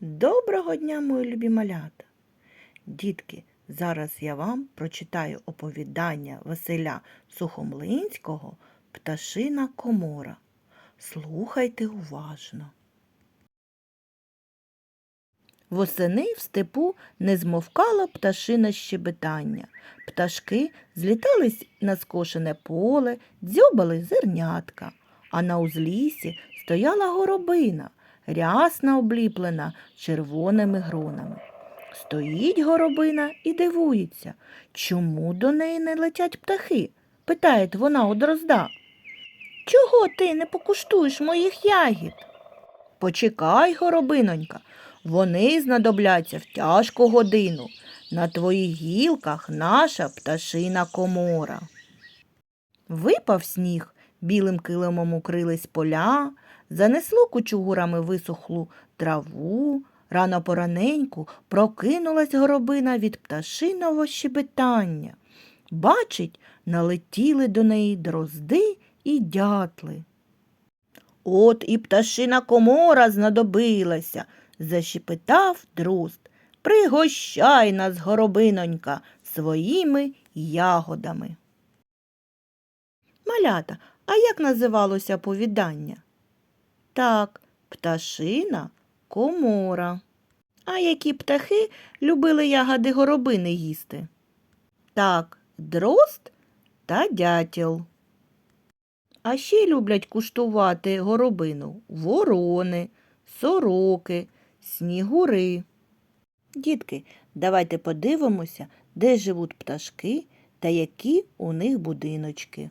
Доброго дня, мої любі малята! Дітки, зараз я вам прочитаю оповідання Василя Сухомлинського Пташина комора. Слухайте уважно. Восени в степу не змовкало пташине щебетання. Пташки злітались на скошене поле, дзьобали зернятка, а на узліссі стояла горобина, рясна обліплена червоними гронами. Стоїть горобина і дивується, чому до неї не летять птахи? питає вона у дрозда. Чого ти не покуштуєш моїх ягід? Почекай, горобинонька, вони знадобляться в тяжку годину. На твоїх гілках наша пташина комора. Випав сніг, білим килимом укрились поля, занесло кучугурами висохлу траву, рано пораненьку прокинулась горобина від пташиного щебетання. Бачить, налетіли до неї дрозди і дятли. От і пташина комора знадобилася, защепетав дрозд. Пригощай нас, горобинонька, своїми ягодами. Малята, а як називалося повідання? Так, пташина комора. А які птахи любили ягоди горобини їсти? Так, дрозд та дятел. А ще люблять куштувати горобину ворони, сороки, снігури. Дітки, давайте подивимося, де живуть пташки та які у них будиночки.